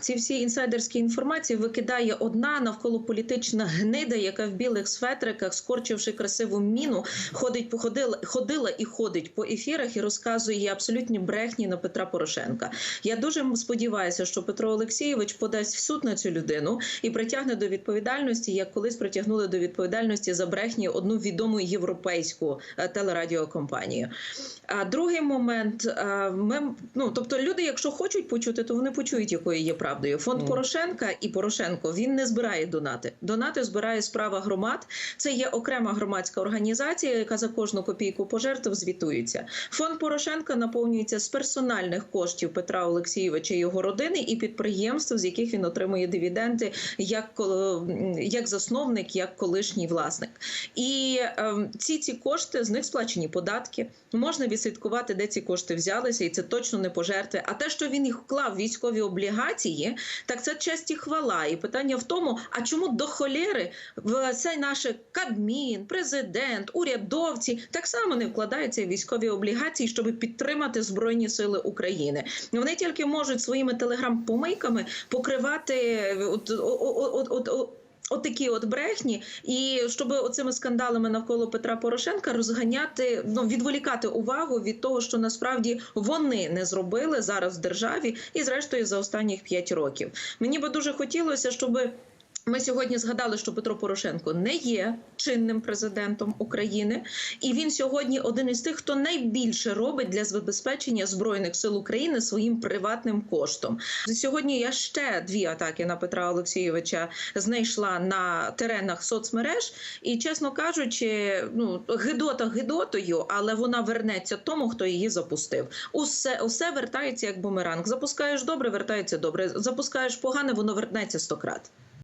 Ці всі інсайдерські інформації викидає одна навколо політична гнида, яка в білих светриках, скорчивши красиву міну, ходить походила, ходила і ходить по ефірах і розказує абсолютні брехні на Петра Порошенка. Я дуже сподіваюся, що Петро Олексійович подасть в суд на цю людину і притягне до відповідальності, як колись притягнули до відповідальності за брехні одну відому європейську е, телерадіокомпанію. А другий момент, е, ми ну тобто люди, якщо хочуть почути, то вони почують, якою є правдою. Фонд. Порошенка і Порошенко він не збирає донати. Донати збирає справа громад. Це є окрема громадська організація, яка за кожну копійку пожертв звітується. Фонд Порошенка наповнюється з персональних коштів Петра Олексійовича і його родини і підприємств, з яких він отримує дивіденди, як як засновник, як колишній власник. І ем, ці ці кошти з них сплачені податки. Можна відслідкувати, де ці кошти взялися, і це точно не пожерти. А те, що він їх вклав військові облігації, так це честь і хвала. І питання в тому, а чому до холєри в цей наш Кабмін, президент, урядовці так само не вкладаються в військові облігації, щоб підтримати збройні сили України. Вони тільки можуть своїми телеграм-помийками покривати от, от, от, от, от, От брехні, і щоб оцими скандалами навколо Петра Порошенка розганяти, ну відволікати увагу від того, що насправді вони не зробили зараз в державі, і зрештою за останніх п'ять років. Мені би дуже хотілося, щоб ми сьогодні згадали, що Петро Порошенко не є чинним президентом України, і він сьогодні один із тих, хто найбільше робить для забезпечення збройних сил України своїм приватним коштом. Сьогодні я ще дві атаки на Петра Олексійовича знайшла на теренах соцмереж, і чесно кажучи, ну гидота гидотою, але вона вернеться тому, хто її запустив. Усе усе вертається як бумеранг. Запускаєш добре, вертається добре. Запускаєш погане, воно вернеться сто крат.